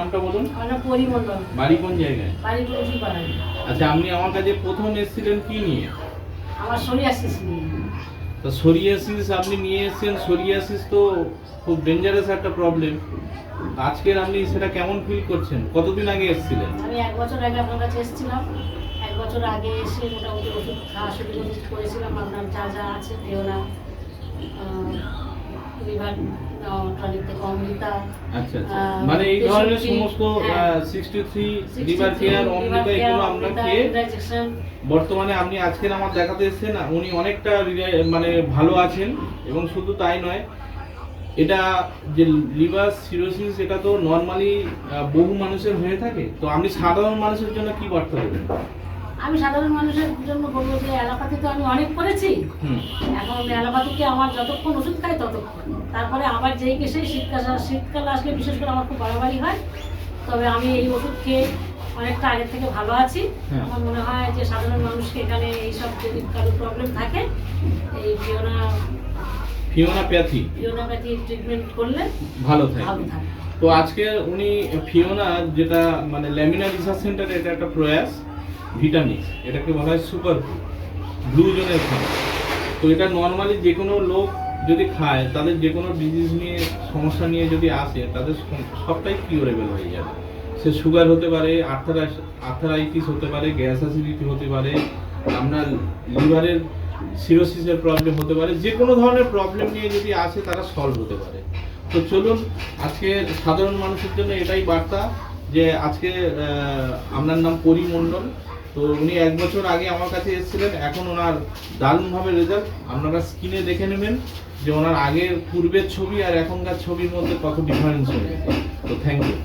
নামটা বলুন। বাড়ি কোন জায়গায়? আচ্ছা আপনি আমার কাছে প্রথম এসেছিলেন কি নিয়ে? আমার আসছিস নিয়ে। তো সোরিয়াসিস আপনি নিয়ে এসেছেন। সোরিয়াসিস তো খুব ডেঞ্জারাস একটা প্রবলেম আজকের আপনি সেটা কেমন ফিল করছেন? কতদিন আগে এসেছিলেন? আমি এক বছর আগে আপনার কাছে এসেছিলাম। এক বছর আগে এসে মোটামুটি ওষুধ খাওয়া শুরু করেছিলাম। আপনার যা যা আছে পেওনা আচ্ছা আচ্ছা। মানে এই ধরনের সমস্ত হ্যাঁ। Sixty three liver care Amrita এগুলো আমরা খেয়ে বর্তমানে আপনি আজকের আমার দেখাতে এসেছেন উনি অনেকটা মানে ভালো আছেন এবং শুধু তাই নয় এটা যে লিভার সিরোসিস এটা তো নর্মালি বহু মানুষের হয়ে থাকে। তো আপনি সাধারণ মানুষের জন্য কি বার্তা দেবেন? আমি সাধারণ মানুষের জন্য বলব যে অ্যালোপ্যাথি তো আমি অনেক করেছি। এখন অ্যালোপ্যাথিকে আমার যতক্ষণ ওষুধ খাই ততক্ষণ। তারপরে আবার যেই কেসে শীতকাল শীতকাল আসলে বিশেষ করে আমার খুব বাড়াবাড়ি হয়। তবে আমি এই ওষুধ খেয়ে অনেকটা আগের থেকে ভালো আছি। হ্যাঁ। আমার মনে হয় যে সাধারণ মানুষকে এখানে এইসব যদি কারও প্রবলেম থাকে এই ফিওনা প্যাথি পিওনাপ্যাথি ট্রিটমেন্ট করলে ভালো থাকে। ভালো থাকে। তো আজকে উনি ফিওনা যেটা মানে ল্যামিনা রিসার্চ সেন্টারে এটা একটা প্রয়াস। ভিটামিন এটাকে বলা হয় সুপার ফুড ব্লু জোনের খাবার তো এটা নর্মালি যে কোনো লোক যদি খায়, তাদের যে কোনো ডিজিজ নিয়ে, সমস্যা নিয়ে যদি আসে, তাদের সব- সবটাই কিউরেবল হয়ে যাবে। সে সুগার হতে পারে আর্থারাইস আর্থারাইটিস হতে পারে গ্যাস অ্যাসিডিটি হতে পারে, আপনার লিভারের সিরোসিসের প্রবলেম হতে পারে যে কোনো ধরনের প্রবলেম নিয়ে যদি আসে, তারা সলভ হতে পারে। তো চলুন, আজকে সাধারণ মানুষের জন্য এটাই বার্তা যে আজকে আপনার নাম পরিমণ্ডল তো উনি এক বছর আগে আমার কাছে এসেছিলেন। এখন ওনার দারুণভাবে রেজাল্ট আপনারা স্ক্রিনে দেখে নেবেন যে ওনার আগের পূর্বের ছবি আর এখনকার ছবির মধ্যে কত ডিফারেন্স গেছে তো থ্যাংক ইউ